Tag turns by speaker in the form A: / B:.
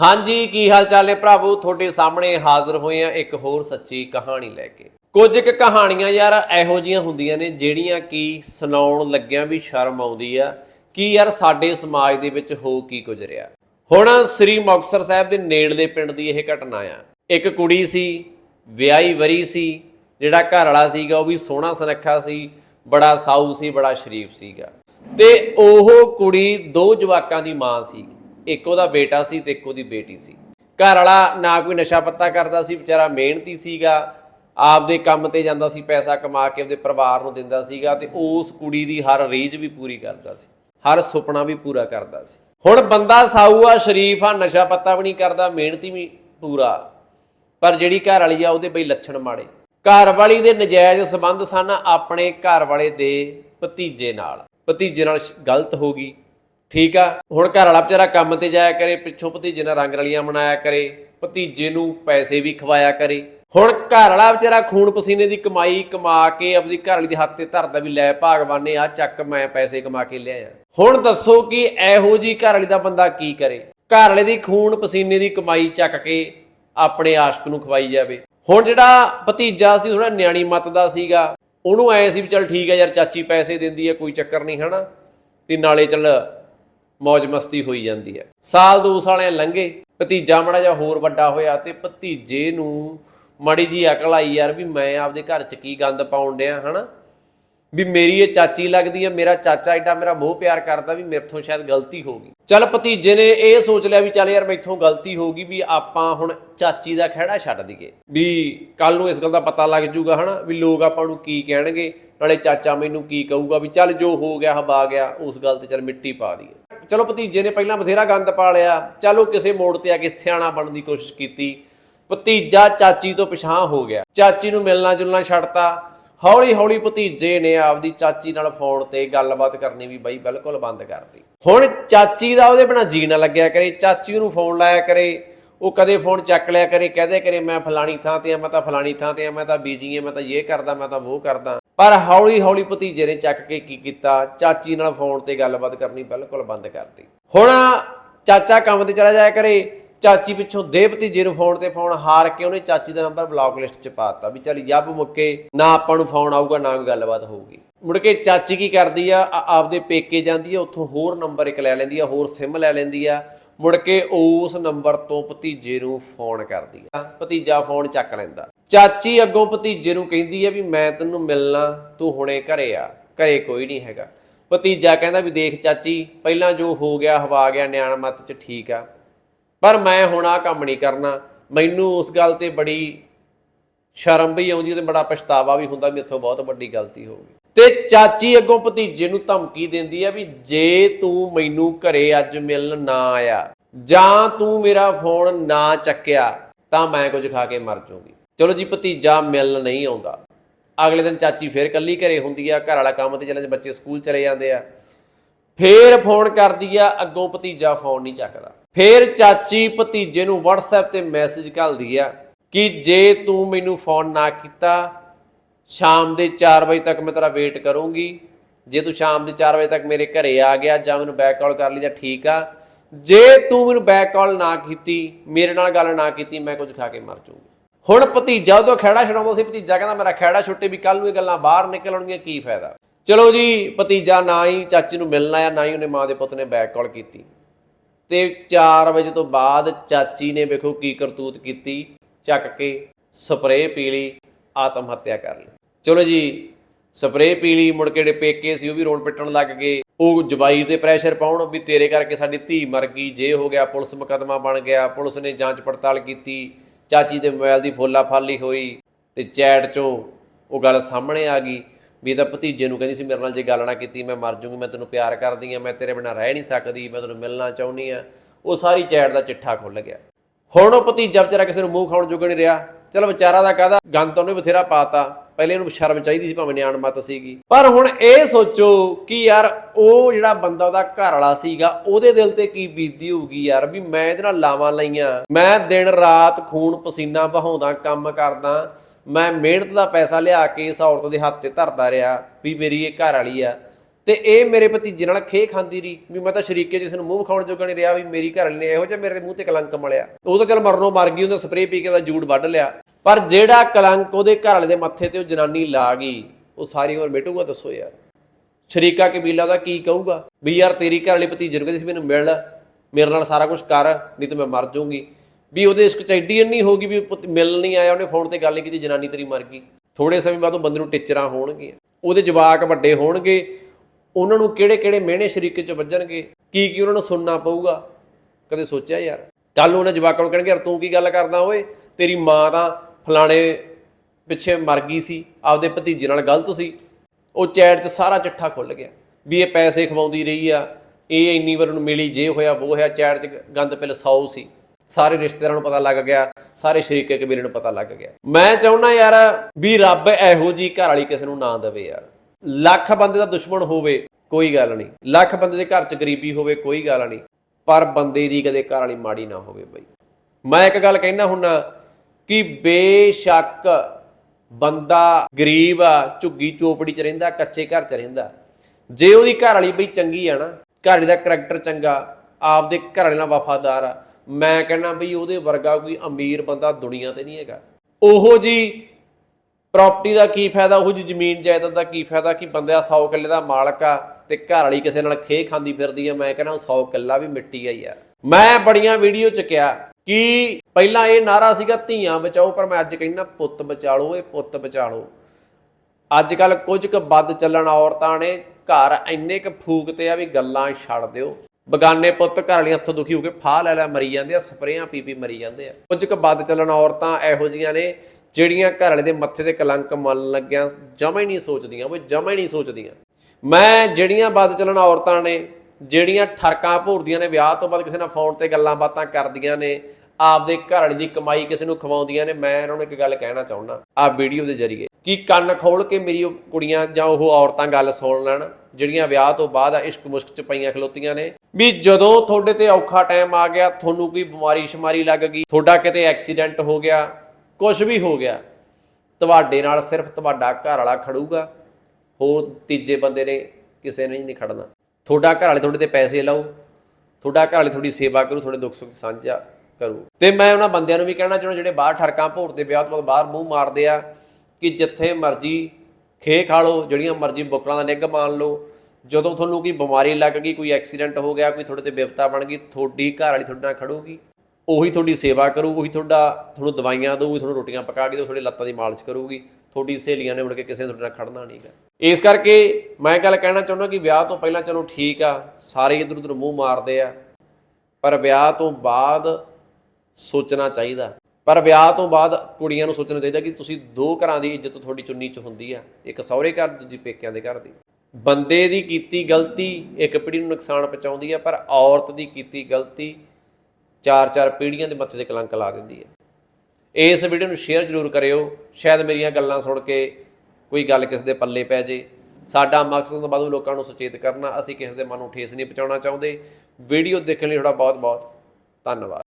A: ਹਾਂਜੀ, ਕੀ ਹਾਲ ਚਾਲ ਨੇ ਭਰਾਵੋ? ਤੁਹਾਡੇ ਸਾਹਮਣੇ ਹਾਜ਼ਰ ਹੋਏ ਆ ਇੱਕ ਹੋਰ ਸੱਚੀ ਕਹਾਣੀ ਲੈ ਕੇ। ਕੁਝ ਕੁ ਕਹਾਣੀਆਂ ਯਾਰ ਇਹੋ ਜੀਆਂ ਹੁੰਦੀਆਂ ਨੇ ਜਿਹੜੀਆਂ ਕਿ ਸੁਣਾਉਣ ਲੱਗਿਆਂ ਵੀ ਸ਼ਰਮ ਆਉਂਦੀ ਆ ਕਿ ਯਾਰ ਸਾਡੇ ਸਮਾਜ ਦੇ ਵਿੱਚ ਹੋ ਕੀ ਗੁਜ਼ਰਿਆ। ਹੁਣ ਸ੍ਰੀ ਮੁਕਤਸਰ ਸਾਹਿਬ ਦੇ ਨੇੜਲੇ ਪਿੰਡ ਦੀ ਇਹ ਘਟਨਾ ਆ। ਇੱਕ ਕੁੜੀ ਸੀ, ਵਿਆਹੀ ਵਰੀ ਸੀ, ਜਿਹੜਾ ਘਰ ਵਾਲਾ ਸੀਗਾ, ਉਹ ਵੀ ਸੋਹਣਾ ਸੁਨੱਖਾ ਸੀ, ਬੜਾ ਸਾਊ ਸੀ, ਬੜਾ ਸ਼ਰੀਫ ਸੀਗਾ। ਤੇ ਉਹ ਕੁੜੀ ਦੋ ਜਵਾਕਾਂ ਦੀ ਮਾਂ ਸੀ ਇੱਕ ਉਹਦਾ ਬੇਟਾ ਸੀ ਤੇ ਇੱਕ ਉਹਦੀ ਬੇਟੀ ਸੀ। ਘਰ ਵਾਲਾ ਨਾ ਕੋਈ ਨਸ਼ਾ ਪੱਤਾ ਕਰਦਾ ਸੀ, ਵਿਚਾਰਾ ਮਿਹਨਤੀ ਸੀਗਾ, ਆਪਦੇ ਕੰਮ ਤੇ ਜਾਂਦਾ ਸੀ, ਪੈਸਾ ਕਮਾ ਕੇ ਆਪਦੇ ਪਰਿਵਾਰ ਨੂੰ ਦਿੰਦਾ ਸੀਗਾ ਤੇ ਉਸ ਕੁੜੀ ਦੀ ਹਰ ਰੀਝ ਵੀ ਪੂਰੀ ਕਰਦਾ ਸੀ, ਹਰ ਸੁਪਨਾ ਵੀ ਪੂਰਾ ਕਰਦਾ ਸੀ। ਹੁਣ ਬੰਦਾ ਸਾਊ ਆ, ਸ਼ਰੀਫ ਆ, ਨਸ਼ਾ ਪੱਤਾ ਵੀ ਨਹੀਂ ਕਰਦਾ, ਮਿਹਨਤੀ ਵੀ ਪੂਰਾ, ਪਰ ਜਿਹੜੀ ਘਰ ਵਾਲੀ ਆ ਉਹਦੇ ਬਈ ਲੱਛਣ ਮਾੜੇ। ਘਰ ਵਾਲੀ ਦੇ ਨਜਾਇਜ਼ ਸਬੰਧ ਸਨ ਆਪਣੇ ਘਰ ਵਾਲੇ ਦੇ ਭਤੀਜੇ ਨਾਲ। ਭਤੀਜੇ ਨਾਲ ਗਲਤ ਹੋ ਗਈ ਠੀਕ ਆ, ਹੁਣ ਘਰ ਵਾਲਾ ਵਿਚਾਰਾ ਕੰਮ ਤੇ ਜਾਇਆ ਕਰੇ, ਪਿੱਛੋਂ ਭਤੀਜੇ ਨਾਲ ਰੰਗ ਰਲੀਆਂ ਮਨਾਇਆ ਕਰੇ, ਭਤੀਜੇ ਨੂੰ ਪੈਸੇ ਵੀ ਖਵਾਇਆ ਕਰੇ। ਹੁਣ ਘਰ ਵਾਲਾ ਵਿਚਾਰਾ ਖੂਨ ਪਸੀਨੇ ਦੀ ਕਮਾਈ ਕਮਾ ਕੇ ਆਪਣੀ ਘਰ ਵਾਲੀ ਦੇ ਹੱਥ ਤੇ ਧਰਦਾ ਵੀ ਲੈ ਭਾਗਵਾਨੇ ਆ, ਚੱਕ ਮੈਂ ਪੈਸੇ ਕਮਾ ਕੇ ਲਿਆਇਆ। ਹੁਣ ਦੱਸੋ ਕਿ ਇਹੋ ਜੀ ਘਰ ਵਾਲੀ ਦਾ ਬੰਦਾ ਕੀ ਕਰੇ? ਘਰ ਵਾਲੇ ਦੀ ਖੂਨ ਪਸੀਨੇ ਦੀ ਕਮਾਈ ਚੱਕ ਕੇ ਆਪਣੇ ਆਸ਼ਕ ਨੂੰ ਖਵਾਈ ਜਾਵੇ। ਹੁਣ ਜਿਹੜਾ ਭਤੀਜਾ ਸੀ ਥੋੜਾ ਨਿਆਣੀ ਮੱਤ ਦਾ ਸੀਗਾ, ਉਹਨੂੰ ਐ ਸੀ ਵੀ ਚੱਲ ਠੀਕ ਹੈ ਯਾਰ, ਚਾਚੀ ਪੈਸੇ ਦਿੰਦੀ ਹੈ ਕੋਈ ਚੱਕਰ ਨਹੀਂ, ਹਨਾ? ਤੇ ਨਾਲੇ ਚੱਲ ਮौज ਮਸਤੀ ਹੋਈ ਜਾਂਦੀ ਹੈ। ਸਾਲ ਦੋ ਸਾਲੇ ਲੰਘੇ, ਭਤੀਜਾ ਮੜਾ ਜਿਹਾ ਹੋਰ ਵੱਡਾ ਹੋਇਆ ਤੇ ਭਤੀਜੇ ਨੂੰ ਮਾੜੀ ਜੀ ਅਕਲ ਆਈ ਯਾਰ ਵੀ ਮੈਂ ਆਪਦੇ ਘਰ 'ਚ ਕੀ ਗੰਦ ਪਾਉਣ ਡਿਆ, ਹਨਾ? ਵੀ ਮੇਰੀ ਇਹ ਚਾਚੀ ਲੱਗਦੀ ਹੈ ਮੇਰਾ ਚਾਚਾ ਏਡਾ ਮੇਰਾ ਮੋਹ ਪਿਆਰ ਕਰਦਾ ਵੀ ਮੇਥੋਂ ਸ਼ਾਇਦ ਗਲਤੀ ਹੋ ਗਈ। ਚੱਲ ਭਤੀਜੇ ਨੇ ਇਹ ਸੋਚ ਲਿਆ ਵੀ ਚੱਲ ਯਾਰ ਮੈਥੋਂ ਗਲਤੀ ਹੋ ਗਈ ਵੀ ਆਪਾਂ ਹੁਣ ਚਾਚੀ ਦਾ ਖਹਿੜਾ ਛੱਡ ਦਈਏ। ਵੀ ਕੱਲ ਨੂੰ ਇਸ ਗੱਲ ਦਾ ਪਤਾ ਲੱਗ ਜਾਊਗਾ ਹਨਾ? ਵੀ ਲੋਕ ਆਪਾਂ ਨੂੰ ਕੀ ਕਹਿਣਗੇ, ਨਾਲੇ ਚਾਚਾ ਮੈਨੂੰ ਕੀ ਕਹੂਗਾ ਵੀ ਚੱਲ ਜੋ ਹੋ ਗਿਆ, ਹਬਾ ਗਿਆ, ਉਸ ਗੱਲ ਤੇ ਚੱਲ ਮਿੱਟੀ ਪਾ ਦਈਏ। ਚਲੋ ਭਤੀਜੇ ਨੇ ਪਹਿਲਾਂ ਬਥੇਰਾ ਗੰਦ ਪਾ ਲਿਆ। ਚਲੋ ਕਿਸੇ ਮੋੜ ਤੇ ਆ ਕੇ ਸਿਆਣਾ ਬਣਨ ਦੀ ਕੋਸ਼ਿਸ਼ ਕੀਤੀ। ਭਤੀਜਾ ਚਾਚੀ ਤੋਂ ਪਿਛਾਂ ਹੋ ਗਿਆ। ਚਾਚੀ ਨੂੰ ਮਿਲਣਾ ਜੁਲਣਾ ਛੱਡਤਾ। ਹੌਲੀ ਹੌਲੀ ਭਤੀਜੇ ਨੇ ਆਪਦੀ ਚਾਚੀ ਨਾਲ ਫੋਨ ਤੇ ਗੱਲਬਾਤ ਕਰਨੀ ਵੀ ਬਈ ਬਿਲਕੁਲ ਬੰਦ ਕਰਤੀ ਹੁਣ ਚਾਚੀ ਦਾ ਉਹਦੇ ਬਿਨਾ ਜੀ ਨਾ ਲੱਗਿਆ ਕਰੇ। ਚਾਚੀ ਨੂੰ ਫੋਨ ਲਾਇਆ ਕਰੇ। ਉਹ ਕਦੇ ਫੋਨ ਚੱਕ ਲਿਆ ਕਰੇ। ਕਹਦੇ ਕਰੇ, ਮੈਂ ਫਲਾਣੀ ਥਾਂ ਤੇ ਆ, ਮੈਂ ਤਾਂ ਫਲਾਣੀ ਥਾਂ ਤੇ ਆ, ਮੈਂ ਤਾਂ ਬੀਜੀ ਆ, ਮੈਂ ਤਾਂ ਇਹ ਕਰਦਾ, ਮੈਂ ਤਾਂ ਉਹ ਕਰਦਾ। ਪਰ ਹੌਲੀ ਹੌਲੀ ਭਤੀਜੇ ਨੇ ਚੱਕ ਕੇ ਕੀ ਕੀਤਾ? ਚਾਚੀ ਨਾਲ ਫੋਨ ਤੇ ਗੱਲਬਾਤ ਕਰਨੀ ਬਿਲਕੁਲ ਬੰਦ ਕਰਤੀ। ਹੁਣ ਚਾਚਾ ਕੰਮ ਤੇ ਚਲਾ ਜਾਇਆ ਕਰੇ। ਚਾਚੀ ਪਿੱਛੋਂ ਦੇ ਭਤੀਜੇ ਨੂੰ ਫੋਨ ਤੇ ਫੋਨ ਹਾਰ ਕੇ ਉਹਨੇ ਚਾਚੀ ਦਾ ਨੰਬਰ ਬਲੌਕ ਲਿਸਟ 'ਚ ਦਿੱਤਾ ਵੀ ਚੱਲ ਯੱਬ ਮੁੱਕੇ, ਨਾ ਆਪਾਂ ਨੂੰ ਫੋਨ ਆਊਗਾ, ਨਾ ਕੋਈ ਗੱਲਬਾਤ ਹੋਊਗੀ। ਮੁੜ ਕੇ ਚਾਚੀ ਕੀ ਕਰਦੀ ਆ? ਆ- ਆਪਦੇ ਪੇਕੇ ਜਾਂਦੀ ਆ, ਉੱਥੋਂ ਹੋਰ ਨੰਬਰ ਇੱਕ ਲੈ ਲੈਂਦੀ ਆ, ਹੋਰ ਸਿਮ ਲੈ ਲੈਂਦੀ ਆ। ਮੁੜ ਕੇ ਉਸ ਨੰਬਰ ਤੋਂ ਭਤੀਜੇ ਨੂੰ ਫੋਨ ਕਰਦੀ ਆ। ਭਤੀਜਾ ਫੋਨ ਚੱਕ ਲੈਂਦਾ। ਚਾਚੀ ਅੱਗੋਂ ਭਤੀਜੇ ਨੂੰ ਕਹਿੰਦੀ ਆ ਵੀ ਮੈਂ ਤੈਨੂੰ ਮਿਲਣਾ, ਤੂੰ ਹੁਣੇ ਘਰੇ ਆ। ਘਰੇ ਕੋਈ ਨਹੀਂ ਹੈਗਾ। ਭਤੀਜਾ ਕਹਿੰਦਾ ਵੀ ਦੇਖ ਚਾਚੀ, ਪਹਿਲਾਂ ਜੋ ਹੋ ਗਿਆ, ਹਵਾ ਗਿਆ, ਨਿਆਣ ਮੱਤ ਚ ਠੀਕ ਆ। ਪਰ ਮੈਂ ਹੁਣ ਆ ਕੰਮ ਨਹੀਂ ਕਰਨਾ। ਮੈਨੂੰ ਉਸ ਗੱਲ ਤੇ ਬੜੀ ਸ਼ਰਮ ਵੀ ਆਉਂਦੀ ਹੈ ਤੇ ਬੜਾ ਪਛਤਾਵਾ ਵੀ ਹੁੰਦਾ ਵੀ ਇੱਥੋਂ ਬਹੁਤ ਵੱਡੀ ਗਲਤੀ ਹੋ ਗਈ। ਤੇ ਚਾਚੀ ਅੱਗੋਂ ਭਤੀਜੇ ਨੂੰ ਧਮਕੀ ਦਿੰਦੀ ਆ ਵੀ ਜੇ ਤੂੰ ਮੈਨੂੰ ਘਰੇ ਅੱਜ ਮਿਲਣ ਨਾ ਆਇਆ ਜਾਂ ਤੂੰ ਮੇਰਾ ਫੋਨ ਨਾ ਚੱਕਿਆ, ਤਾਂ ਮੈਂ ਕੁਝ ਖਾ ਕੇ ਮਰ ਜਾਊਂਗੀ। ਚਲੋ ਜੀ, ਭਤੀਜਾ ਮਿਲਣ ਨਹੀਂ ਆਉਂਦਾ। ਅਗਲੇ ਦਿਨ ਚਾਚੀ ਫੇਰ ਕੱਲੀ ਘਰੇ ਹੁੰਦੀ ਆ, ਘਰ ਵਾਲਾ ਕੰਮ ਤੇ ਚਲੇ ਜਾਂਦੇ, ਬੱਚੇ ਸਕੂਲ ਚਲੇ ਜਾਂਦੇ ਆ। ਫੇਰ ਫੋਨ ਕਰਦੀ ਆ, ਅੱਗੋਂ ਭਤੀਜਾ ਫੋਨ ਨਹੀਂ ਚੱਕਦਾ। ਫੇਰ ਚਾਚੀ ਭਤੀਜੇ ਨੂੰ WhatsApp ਤੇ ਮੈਸੇਜ ਘੱਲਦੀ ਆ ਕਿ ਜੇ ਤੂੰ ਮੈਨੂੰ ਫੋਨ ਨਾ ਕੀਤਾ ਸ਼ਾਮ ਦੇ 4 ਵਜੇ ਤੱਕ ਮੈਂ ਤੇਰਾ ਵੇਟ ਕਰੂੰਗੀ। ਜੇ ਤੂੰ ਸ਼ਾਮ ਦੇ 4 ਵਜੇ ਤੱਕ ਮੇਰੇ ਘਰੇ ਆ ਗਿਆ ਜਾਂ ਮੈਨੂੰ ਬੈਕ ਕਾਲ ਕਰ ਲਈ ਤਾਂ ਠੀਕ ਆ। ਜੇ ਤੂੰ ਮੈਨੂੰ ਬੈਕ ਕਾਲ ਨਾ ਕੀਤੀ, ਮੇਰੇ ਨਾਲ ਗੱਲ ਨਾ ਕੀਤੀ, ਮੈਂ ਕੁਝ ਖਾ ਕੇ ਮਰ ਜਾਊਂਗੀ। ਹੁਣ ਭਤੀਜਾ ਉਦੋਂ ਖੈੜਾ ਛਡਾਉਂਦਾ ਸੀ, ਭਤੀਜਾ ਕਹਿੰਦਾ ਮੇਰਾ ਖੈੜਾ ਛੁੱਟੇ ਵੀ ਕੱਲ ਨੂੰ ਇਹ ਗੱਲਾਂ ਬਾਹਰ ਨਿਕਲਣਗੀਆਂ, ਕੀ ਫਾਇਦਾ? ਚਲੋ ਜੀ, ਭਤੀਜਾ ਨਾ ਹੀ ਚਾਚੀ ਨੂੰ ਮਿਲਣ ਆਇਆ ਨਾ ਹੀ ਉਹਨੇ ਮਾਂ ਦੇ ਪੁੱਤ ਨੇ ਬੈਕ ਕਾਲ ਕੀਤੀ। ਤੇ 4 ਵਜੇ ਤੋਂ ਬਾਅਦ ਚਾਚੀ ਨੇ ਵੇਖੋ ਕੀ ਕਰਤੂਤ ਕੀਤੀ, ਚੱਕ ਕੇ ਸਪਰੇਅ ਪੀ ਲਈ। ਆਤਮ ਹੱਤਿਆ ਕਰ ਲਈ। ਚਲੋ ਜੀ, ਸਪਰੇਅ ਪੀ ਲਈ, ਮੁੜ ਕੇ ਜਿਹੜੇ ਪੇਕੇ ਸੀ ਉਹ ਵੀ ਰੋਣ ਪਿੱਟਣ ਲੱਗ ਗਏ। ਉਹ ਜਵਾਈ ਤੇ ਪ੍ਰੈਸ਼ਰ ਪਾਉਣ ਵੀ ਤੇਰੇ ਕਰਕੇ ਸਾਡੀ ਧੀ ਮਰ ਗਈ, ਜੇ ਹੋ ਗਿਆ ਪੁਲਿਸ ਮੁਕੱਦਮਾ ਬਣ ਗਿਆ, ਪੁਲਿਸ ਨੇ ਜਾਂਚ ਪੜਤਾਲ ਕੀਤੀ, ਚਾਚੀ ਦੇ ਮੋਬਾਈਲ ਦੀ ਫੋਲਾ ਫਾਲੀ ਹੋਈ ਤੇ ਚੈਟ ਚੋਂ ਉਹ ਗੱਲ ਸਾਹਮਣੇ ਆ ਗਈ ਵੀ ਤਾਂ ਭਤੀਜੇ ਨੂੰ ਕਹਿੰਦੀ ਸੀ, ਮੇਰੇ ਨਾਲ ਜੇ ਗੱਲ ਨਾ ਕੀਤੀ, ਮੈਂ ਮਰ ਜੂੰਗੀ ਮੈਂ ਤੈਨੂੰ ਪਿਆਰ ਕਰਦੀ ਆ ਮੈਂ ਤੇਰੇ ਬਿਨਾਂ ਰਹਿ ਨਹੀਂ ਸਕਦੀ, ਮੈਂ ਤੈਨੂੰ ਮਿਲਣਾ ਚਾਹੁੰਦੀ ਆ ਉਹ ਸਾਰੀ ਚੈਟ ਦਾ ਚਿੱਠਾ ਖੁੱਲ ਗਿਆ। ਹੁਣ ਉਹ ਭਤੀਜਾ ਵਿਚਾਰਾ ਕਿਸੇ ਨੂੰ ਮੂੰਹ ਖਾਉਣ ਜੋਗਾ ਨਹੀਂ ਰਿਹਾ। ਚਲ ਵਿਚਾਰਾ ਦਾ ਕਾਹਦਾ, ਗੰਦ ਤਾਂ ਉਹਨੇ ਬਥੇਰਾ ਪਾਤਾ, ਪਹਿਲੇ ਇਹਨੂੰ ਸ਼ਰਮ ਚਾਹੀਦੀ ਸੀ ਭਾਵੇਂ ਨਿਆਣ ਮਤ ਸੀਗੀ। ਪਰ ਹੁਣ ਇਹ ਸੋਚੋ ਕਿ ਯਾਰ ਉਹ ਜਿਹੜਾ ਬੰਦਾ ਉਹਦਾ ਘਰ ਵਾਲਾ ਸੀਗਾ, ਉਹਦੇ ਦਿਲ ਤੇ ਕੀ ਬੀਤਦੀ ਹੋਊਗੀ ਯਾਰ, ਵੀ ਮੈਂ ਇਹਦੇ ਨਾਲ ਲਾਵਾਂ ਲਈਆਂ। ਮੈਂ ਦਿਨ ਰਾਤ ਖੂਨ ਪਸੀਨਾ ਬਹਾਉਂਦਾ ਕੰਮ ਕਰਦਾ, ਮੈਂ ਮਿਹਨਤ ਦਾ ਪੈਸਾ ਲਿਆ ਕੇ ਇਸ ਔਰਤ ਦੇ ਹੱਥ ਤੇ ਧਰਦਾ ਰਿਹਾ, ਵੀ ਮੇਰੀ ਇਹ ਘਰ ਵਾਲੀ ਆ। ਤੇ ਇਹ ਮੇਰੇ ਭਤੀਜੇ ਨਾਲ ਖੇ ਖਾਂਦੀ ਰਹੀ, ਵੀ ਮੈਂ ਤਾਂ ਸ਼ਰੀਕੇ 'ਚ ਨੂੰ ਮੂੰਹ ਵਿਖਾਉਣ ਜੋਗਾ ਨਹੀਂ ਰਿਹਾ, ਵੀ ਮੇਰੀ ਘਰ ਵਾਲੀ ਨੇ ਇਹੋ ਜਿਹਾ ਮੇਰੇ ਮੂੰਹ ਤੇ ਕਲੰਕ ਮਲਿਆ। ਉਹ ਤਾਂ ਚਲ ਮਰਨੋਂ ਮਰ ਗਈ, ਉਹਨੇ ਸਪਰੇਅ ਪੀ ਕੇ ਦਾ ਜੂੜ ਵੱਢ ਲਿਆ। ਪਰ ਜਿਹੜਾ ਕਲੰਕ ਉਹਦੇ ਘਰ ਵਾਲੇ ਦੇ ਮੱਥੇ ਤੇ ਉਹ ਜਨਾਨੀ ਲਾ ਗਈ, ਉਹ ਸਾਰੀ ਉਮਰ ਮਿਟੂਗਾ, ਦੱਸੋ ਯਾਰ। ਸ਼ਰੀਕਾ ਕਬੀਲਾ ਦਾ ਕੀ ਕਹੂਗਾ? ਵੀ ਯਾਰ ਤੇਰੀ ਘਰ ਵਾਲੀ ਭਤੀਜੇ ਨੂੰ ਕਹਿੰਦੀ ਸੀ, ਮੈਨੂੰ ਮਿਲ ਮੇਰੇ ਨਾਲ ਸਾਰਾ ਕੁਝ ਕਰ, ਨਹੀਂ ਤੇ ਮੈਂ ਮਰ ਜਾਊਂਗੀ। ਵੀ ਉਹਦੇ ਇਸ਼ਕ ਚ ਐਡੀ ਇੰਨੀ ਹੋ ਵੀ ਮਿਲ ਨਹੀਂ ਆਇਆ, ਉਹਨੇ ਫੋਨ ਤੇ ਗੱਲ ਨਹੀਂ ਕੀਤੀ, ਜਨਾਨੀ ਤੇਰੀ ਮਰ ਗਈ। ਥੋੜੇ ਸਮੇਂ ਬਾਅਦ ਉਹ ਬੰਦੇ ਨੂੰ ਟਿਚਰਾਂ ਹੋਣਗੀਆਂ। ਉਹਦੇ ਜਵਾਕ ਵੱਡੇ ਹੋਣਗੇ, ਉਹਨਾਂ ਨੂੰ ਕਿਹੜੇ ਕਿਹੜੇ ਮਿਹਣੇ ਸ਼ਰੀਕੇ ਚ ਵੱਜਣਗੇ? ਕੀ ਕੀ ਉਹਨਾਂ ਨੂੰ ਸੁਣਨਾ ਪਊਗਾ? ਕਦੇ ਸੋਚਿਆ ਯਾਰ? ਕੱਲ ਨੂੰ ਉਹਨਾਂ ਜਵਾਕਾਂ ਨੂੰ ਕਹਿਣਗੇ, ਯਾਰ ਤੂੰ ਕੀ ਗੱਲ ਕਰਦਾ ਓਏ? ਤੇਰੀ ਮਾਂ ਤਾਂ ਫਲਾਣੇ ਪਿੱਛੇ ਮਰ ਗਈ ਸੀ, ਆਪਦੇ ਭਤੀਜੇ ਨਾਲ ਗਲਤ ਸੀ, ਉਹ ਚੈਟ 'ਚ ਸਾਰਾ ਚਿੱਠਾ ਖੁੱਲ ਗਿਆ ਵੀ ਇਹ ਪੈਸੇ ਖਵਾਉਂਦੀ ਰਹੀ ਆ, ਇਹ ਇੰਨੀ ਵਾਰ ਨੂੰ ਮਿਲੀ, ਜੇ ਹੋਇਆ ਉਹ ਹੋਇਆ, ਚੈਟ 'ਚ ਗੰਦ ਪਿਲ 100 ਸੀ। ਸਾਰੇ ਰਿਸ਼ਤੇਦਾਰਾਂ ਨੂੰ ਪਤਾ ਲੱਗ ਗਿਆ, ਸਾਰੇ ਸ਼ਰੀਕੇ ਕਬੀਲੇ ਨੂੰ ਪਤਾ ਲੱਗ ਗਿਆ। ਮੈਂ ਚਾਹੁੰਦਾ ਯਾਰ ਵੀ ਰੱਬ ਇਹੋ ਜੀ ਘਰ ਵਾਲੀ ਕਿਸੇ ਨੂੰ ਨਾ ਦੇਵੇ ਯਾਰ। ਲੱਖ ਬੰਦੇ ਦਾ ਦੁਸ਼ਮਣ ਹੋਵੇ, ਕੋਈ ਗੱਲ ਨਹੀਂ। ਲੱਖ ਬੰਦੇ ਦੇ ਘਰ 'ਚ ਗਰੀਬੀ ਹੋਵੇ, ਕੋਈ ਗੱਲ ਨਹੀਂ। ਪਰ ਬੰਦੇ ਦੀ ਕਦੇ ਘਰ ਵਾਲੀ ਮਾੜੀ ਨਾ ਹੋਵੇ ਬਈ। ਮੈਂ ਇੱਕ ਗੱਲ ਕਹਿਣਾ ਹੁੰਨਾ ਕਿ ਬੇਸ਼ੱਕ ਬੰਦਾ ਗਰੀਬ ਆ, ਝੁੱਗੀ ਚੋਪੜੀ 'ਚ ਰਹਿੰਦਾ, ਕੱਚੇ ਘਰ 'ਚ ਰਹਿੰਦਾ। ਜੇ ਉਹਦੀ ਘਰ ਵਾਲੀ ਬਈ ਚੰਗੀ ਆ ਨਾ, ਘਰ ਵਾਲੀ ਦਾ ਕਰੈਕਟਰ ਚੰਗਾ, ਆਪਦੇ ਘਰ ਵਾਲੇ ਨਾਲ ਵਫਾਦਾਰ ਆ, ਮੈਂ ਕਹਿੰਦਾ ਬਈ ਉਹਦੇ ਵਰਗਾ ਕੋਈ ਅਮੀਰ ਬੰਦਾ ਦੁਨੀਆ ਤੇ ਨਹੀਂ ਹੈਗਾ। ਉਹੋ ਜੀ ਪ੍ਰਾਪਰਟੀ ਦਾ ਕੀ ਫਾਇਦਾ, ਉਹ ਜੀ ਜ਼ਮੀਨ ਜਾਇਦਾਦ ਦਾ ਕੀ ਫਾਇਦਾ ਕਿ ਬੰਦਾ 100 ਕਿੱਲੇ ਦਾ ਮਾਲਕ ਆ ਤੇ ਘਰ ਵਾਲੀ ਕਿਸੇ ਨਾਲ ਖੇ ਖਾਂਦੀ ਫਿਰਦੀ ਆ, ਮੈਂ ਕਹਿੰਦਾ ਉਹ 100 ਕਿੱਲਾ ਵੀ ਮਿੱਟੀ ਆ ਯਾਰ ਮੈਂ ਬੜੀਆਂ ਵੀਡੀਓ ਚ ਕਿਹਾ ਕਿ ਪਹਿਲਾਂ ਇਹ ਨਾਰਾ ਸੀਗਾ ਧੀਆਂ ਬਚਾਓ, ਪਰ ਮੈਂ ਅੱਜ ਕਹਿੰਦਾ ਪੁੱਤ ਬਚਾ ਲਓ ਇਹ ਪੁੱਤ ਬਚਾ ਲਓ ਅੱਜ ਕੱਲ ਕੁਝ ਕੁ ਵੱਧ ਚੱਲਣ ਔਰਤਾਂ ਨੇ ਘਰ ਇੰਨੇ ਕੁ ਫੂਕ ਤੇ ਆ ਵੀ ਗੱਲਾਂ ਛੱਡ ਦਿਓ। ਬਗਾਨੇ ਪੁੱਤ ਘਰ ਵਾਲੀਆਂ ਹੱਥੋਂ ਦੁਖੀ ਹੋ ਕੇ ਫਾਹ ਲੈ ਲੈ, ਮਰੀ ਜਾਂਦੇ ਆ, ਸਪਰੇਆਂ ਪੀ ਪੀ ਮਰੀ ਜਾਂਦੇ ਆ। ਕੁਝ ਕੁ ਵੱਧ ਚੱਲਣ ਔਰਤਾਂ ਇਹੋ ਜੀਆਂ ਨੇ ਜਿਹੜੀਆਂ ਘਰ ਵਾਲੇ ਦੇ ਮੱਥੇ ਤੇ ਕਲੰਕ ਮਲਣ ਲੱਗਿਆ, ਜਮਾ ਹੀ ਨਹੀਂ ਸੋਚਦੀਆਂ ਉਹ ਜਮਾ ਹੀ ਨਹੀਂ ਸੋਚਦੀਆਂ। ਮੈਂ ਜਿਹੜੀਆਂ ਵੱਧ ਚੱਲਣ ਔਰਤਾਂ ਨੇ, ਜਿਹੜੀਆਂ ਠਰਕਾਂ ਭੋਰਦੀਆਂ ਨੇ, ਵਿਆਹ ਤੋਂ ਬਾਅਦ ਕਿਸੇ ਨਾਲ ਫੋਨ ਤੇ ਗੱਲਾਂ ਬਾਤਾਂ ਕਰਦੀਆਂ ਨੇ ਆਪਦੇ ਘਰ ਵਾਲੀ ਦੀ ਕਮਾਈ ਕਿਸੇ ਨੂੰ ਖਵਾਉਂਦੀਆਂ ਨੇ, ਮੈਂ ਉਹਨਾਂ ਨੂੰ ਇੱਕ ਗੱਲ ਕਹਿਣਾ ਚਾਹੁੰਦਾ, ਆ ਵੀਡੀਓ ਦੇ ਜ਼ਰੀਏ, ਕਿ ਕੰਨ ਖੋਲ ਕੇ ਮੇਰੀ ਉਹ ਕੁੜੀਆਂ ਜਾਂ ਉਹ ਔਰਤਾਂ ਗੱਲ ਸੁਣ ਲੈਣ, ਜਿਹੜੀਆਂ ਵਿਆਹ ਤੋਂ ਬਾਅਦ ਆ ਇਸ਼ਕ ਮੁਸ਼ਕ ਚ ਪਈਆਂ ਖਲੋਤੀਆਂ ਨੇ, ਵੀ ਜਦੋਂ ਤੁਹਾਡੇ ਤੇ ਔਖਾ ਟਾਈਮ ਆ ਗਿਆ, ਤੁਹਾਨੂੰ ਕੋਈ ਬਿਮਾਰੀ ਸ਼ਮਾਰੀ ਲੱਗ ਗਈ, ਤੁਹਾਡਾ ਕਿਤੇ ਐਕਸੀਡੈਂਟ ਹੋ ਗਿਆ ਕੁਝ ਵੀ ਹੋ ਗਿਆ, ਤੁਹਾਡੇ ਨਾਲ ਸਿਰਫ ਤੁਹਾਡਾ ਘਰ ਵਾਲਾ ਖੜੂਗਾ, ਹੋਰ ਤੀਜੇ ਬੰਦੇ ਨੇ ਕਿਸੇ ਨੇ ਨਹੀਂ ਖੜਨਾ। ਤੁਹਾਡਾ ਘਰ ਵਾਲੇ ਤੁਹਾਡੇ ਤੇ ਪੈਸੇ ਲਾਓ, ਤੁਹਾਡਾ ਘਰ ਵਾਲੇ ਤੁਹਾਡੀ ਸੇਵਾ ਕਰੂ, ਤੁਹਾਡੇ ਦੁੱਖ ਸੁੱਖ ਸਾਂਝਾ। ਕਰੂ। ਤੇ ਮੈਂ ਉਹਨਾਂ ਬੰਦਿਆਂ ਨੂੰ ਵੀ ਕਹਿਣਾ ਚਾਹੁੰਦਾ, ਜਿਹੜੇ ਬਾਹਰ ਠਰਕਾਂ ਭੋਰਦੇ ਵਿਆਹ ਤੋਂ ਬਾਅਦ ਬਾਹਰ ਮੂੰਹ ਮਾਰਦੇ ਆ, ਕਿ ਜਿੱਥੇ ਮਰਜ਼ੀ ਖੇ ਖਾ ਲਓ, ਜਿਹੜੀਆਂ ਮਰਜ਼ੀ ਬੁੱਕਲਾਂ ਦਾ ਨਿੱਘ ਮਾਣ ਲਓ। ਜਦੋਂ ਤੁਹਾਨੂੰ ਕੋਈ ਬਿਮਾਰੀ ਲੱਗ ਗਈ, ਕੋਈ ਐਕਸੀਡੈਂਟ ਹੋ ਗਿਆ, ਕੋਈ ਤੁਹਾਡੇ ਤੇ ਵਿਪਤਾ ਬਣ ਗਈ, ਤੁਹਾਡੀ ਘਰ ਵਾਲੀ ਤੁਹਾਡੇ ਨਾਲ ਖੜੂਗੀ। ਉਹੀ ਤੁਹਾਡੀ ਸੇਵਾ ਕਰੂ, ਉਹੀ ਤੁਹਾਡਾ ਤੁਹਾਨੂੰ ਦਵਾਈਆਂ ਦੇਊਗੀ ਤੁਹਾਨੂੰ ਰੋਟੀਆਂ ਪਕਾ ਕੇ ਦੇਊ, ਤੁਹਾਡੇ ਲੱਤਾਂ ਦੀ ਮਾਲਿਸ਼ ਕਰੂਗੀ। ਤੁਹਾਡੀ ਸਹੇਲੀਆਂ ਨੇ ਮੁੜ ਕੇ ਕਿਸੇ ਨੇ ਤੁਹਾਡੇ ਨਾਲ ਖੜਨਾ ਨਹੀਂਗਾ ਇਸ ਕਰਕੇ ਮੈਂ ਗੱਲ ਕਹਿਣਾ ਚਾਹੁੰਦਾ ਕਿ ਵਿਆਹ ਤੋਂ ਪਹਿਲਾਂ ਚਲੋ ਠੀਕ ਆ, ਸਾਰੇ ਇਧਰ ਉਧਰ ਮੂੰਹ ਮਾਰਦੇ ਆ, ਪਰ ਵਿਆਹ ਤੋਂ ਬਾਅਦ ਸੋਚਣਾ ਚਾਹੀਦਾ। ਪਰ ਵਿਆਹ ਤੋਂ ਬਾਅਦ ਕੁੜੀਆਂ ਨੂੰ ਸੋਚਣਾ ਚਾਹੀਦਾ ਕਿ ਤੁਸੀਂ ਦੋ ਘਰਾਂ ਦੀ ਇੱਜ਼ਤ ਤੁਹਾਡੀ ਚੁੰਨੀ 'ਚ ਹੁੰਦੀ ਆ, ਇੱਕ ਸਹੁਰੇ ਘਰ, ਦੂਜੀ ਪੇਕਿਆਂ ਦੇ ਘਰ ਦੀ। ਬੰਦੇ ਦੀ ਕੀਤੀ ਗਲਤੀ ਇੱਕ ਪੀੜ੍ਹੀ ਨੂੰ ਨੁਕਸਾਨ ਪਹੁੰਚਾਉਂਦੀ ਆ, ਪਰ ਔਰਤ ਦੀ ਕੀਤੀ ਗਲਤੀ ਚਾਰ ਚਾਰ ਪੀੜ੍ਹੀਆਂ ਦੇ ਮੱਥੇ ਤੇ ਕਲੰਕ ਲਾ ਦਿੰਦੀ ਹੈ ਇਸ ਵੀਡੀਓ ਨੂੰ ਸ਼ੇਅਰ ਜ਼ਰੂਰ ਕਰਿਓ। ਸ਼ਾਇਦ ਮੇਰੀਆਂ ਗੱਲਾਂ ਸੁਣ ਕੇ ਕੋਈ ਗੱਲ ਕਿਸੇ ਦੇ ਪੱਲੇ ਪੈ ਜੇ। ਸਾਡਾ ਮਕਸਦ ਬਾਦੂ ਲੋਕਾਂ ਨੂੰ ਸੁਚੇਤ ਕਰਨਾ, ਅਸੀਂ ਕਿਸੇ ਦੇ ਮਨ ਨੂੰ ਠੇਸ ਨਹੀਂ ਪਹੁੰਚਾਉਣਾ ਚਾਹੁੰਦੇ। ਵੀਡੀਓ ਦੇਖਣ ਲਈ ਤੁਹਾਡਾ ਬਹੁਤ ਬਹੁਤ ਧੰਨਵਾਦ।